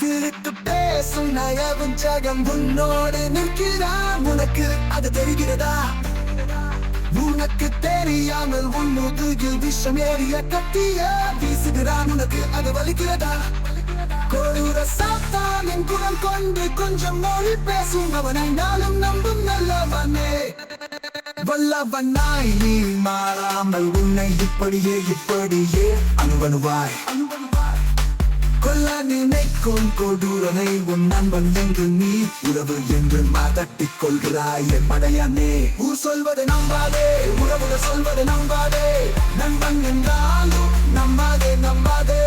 சிரித்து பேசும் நயவன் ஜகம் உன்னோடு நிற்கிறான். உனக்கு அது தெரிகிறதா? உனக்கு தெரியாமல் உன் முதுகில் விஷம் ஏறிய கத்திய வீசுகிறான். உனக்கு அது வலிக்கிறதா? கொடூர சாத்தானின் குணம் கொண்டு கொஞ்சம் மொழி பேசும். அவனை நானும் நம்பும் நல்லவனே. வல்லவனாய் நீ மாறாமல் உன்னை இப்படியே இப்படியே அனுபணுவாய் கொல்ல நினைக்கும் கொடூரனை உன் நண்பன் என்று நீ உறவு என்று மாதட்டிக் கொள்கிறாய். என் படையானே ஊர் சொல்வதை நம்பாதே உறவுகள் சொல்வதை நம்பாதே. நண்பன் என்றாலும் நம்பாதே நம்பாதே.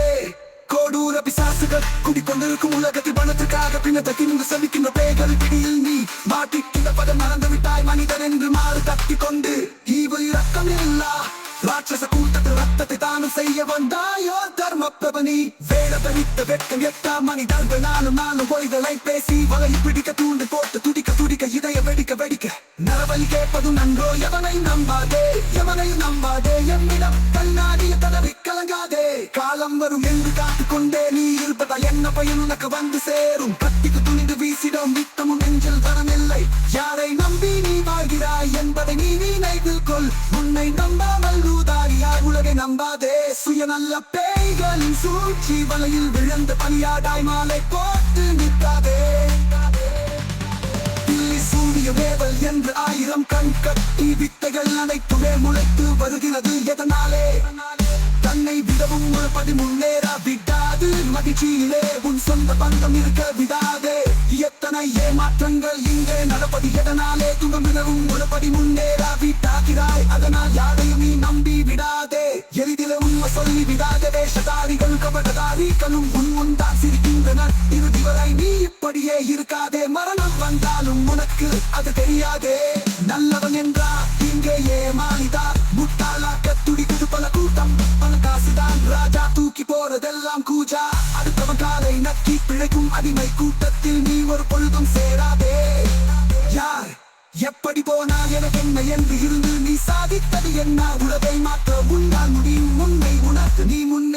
கொடூர பிசாசுகள் குடிக்கொண்டிருக்கும் உலகத்தில் பணத்திற்காக பின்னத்தை கிண்டு சலிக்கின்ற பேய்கள் பிடியில் நீ மாட்டிக்கின்ற பதம் மறந்து விட்டாய் மனிதன் என்று மாறு தட்டி கொண்டு ஈவு இரக்கம் இல்லா. ராட்சச கூட்டத்தில் ரத்தத்தை தானம் செய்ய வந்தாயோ தர்ம பிரபனி வேட தனித்த வெட்கம் எட்டா மனிதர்கள் நானும் நானும் பொய்களை பேசி வலை பிடிக்க தூண்டு போட்டு துடிக்க துடிக்க இதய வெடிக்க வெடிக்க. நரவலி கேட்பதும் நன்றோ எவனை நம்பாதே எவனை நம்பாதே என்னிடம் கண்ணாடிய தடவி கலங்காதே. காலம் வரும் என்று காத்துக்கொண்டே நீ இருப்பதால் என்ன பயன் உனக்கு வந்து சேரும்? நம்பாதே சுயநல்ல பேய்களின் சூழ்ச்சி வலையில் விழுந்த பணியாடாய் மாலை போட்டு நிற்காதே. சூரிய வேவல் என்று ஆயிரம் கண் கட்டி வித்தைகள் அனைத்துமே முளைத்து வருகிறது எதனாலே? தன்னை விடவும் ஒரு படி முன்னேற விடாது மகிழ்ச்சியிலே உன் சொந்த பந்தம் இருக்க விடாதே. எத்தனை ஏமாற்றங்கள் இங்கே நடப்பது எதனாலே? துன்பமிடவும் ஒரு படி முன்னேற விட்டாகிறாய் அதனால் யாரையும் நீ நம்ப வேஷதாரிகள் கபடதாரிகளும் உன் முன் சிரிக்கின்றனர். இறுதி வரை நீ இப்படியே இருக்காதே. மரணம் வந்தாலும் உனக்கு அது தெரியாதே. நல்லவன் என்றா இங்கே ஏமாளிதா. முட்டாளாக்க துடிக்குது பல கூட்டம். பல காசுதான் ராஜா. தூக்கி போறதெல்லாம் கூஜா. அடுத்தவன் காலை நக்கி பிழைக்கும் அடிமை கூட்டத்தில் நீ ஒரு பொழுதும் சேராதே. யார் எப்படி போனால் எனக்கு என்ன என்று இருந்து நீ சாதித்தது என்ன? உலகை மாற்ற உன்னால் முடியும் உண்மை உணர்த்து நீ முன்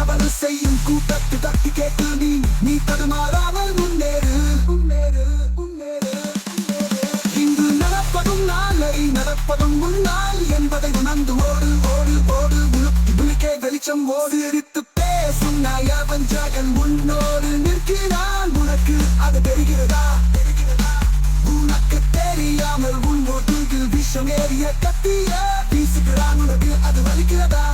தவறு செய்யும் கூட்டத்து தட்டி கேட்டு நீ நீ தடுமாறாமல் முன்னேறு முன்னேறு முன்னேறு இன்று நடப்பதும் நாளை நடப்பதும் முன்னால் என்பதை உணர்ந்து ஓடு ஓடு ஓடு. உழுப்பி விழிக்கே வெளிச்சம் ஓடு எரித்து பேசும் நாயாவன் ஜாகன் முன்னோடு நிற்கிறான் உனக்கு. அது தெரிகிறதா? உனக்கு தெரியாமல் உன் முதுகில் விஷம் ஏறிய கத்திய வீசுகிறான் உனக்கு. அது வலிக்கிறதா?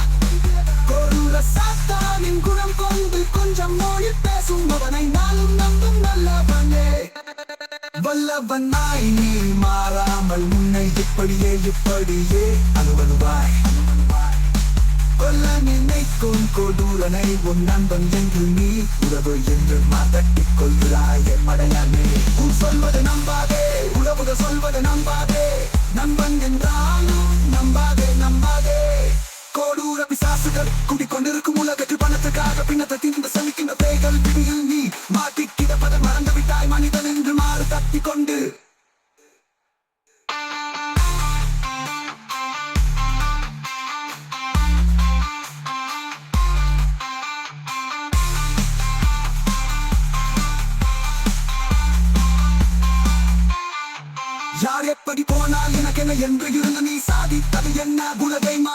வல்லவனாய் நீ மாறாமல் முன்னை இப்படியே இப்படியே. அனுவனுவாய் கொல்ல நினைக்கும் கொடூரனை உன் நண்பன் என்று நீ உறவு என்று மாதட்டிக் கொள்கிறாய் என் மடையானே. உன் சொல்வது நம்பாதே உறவுக சொல்வது நம்பாதே. நண்பன் என்றாலும் நம்பாதே நம்பாதே. கொடூர பிசாசுகள் குடிக்கொண்டிருக்கும் யார் எப்படி போனால் எனக்கென என்று இருந்து நீ சாதித்தது என்ன? குலதெய்மா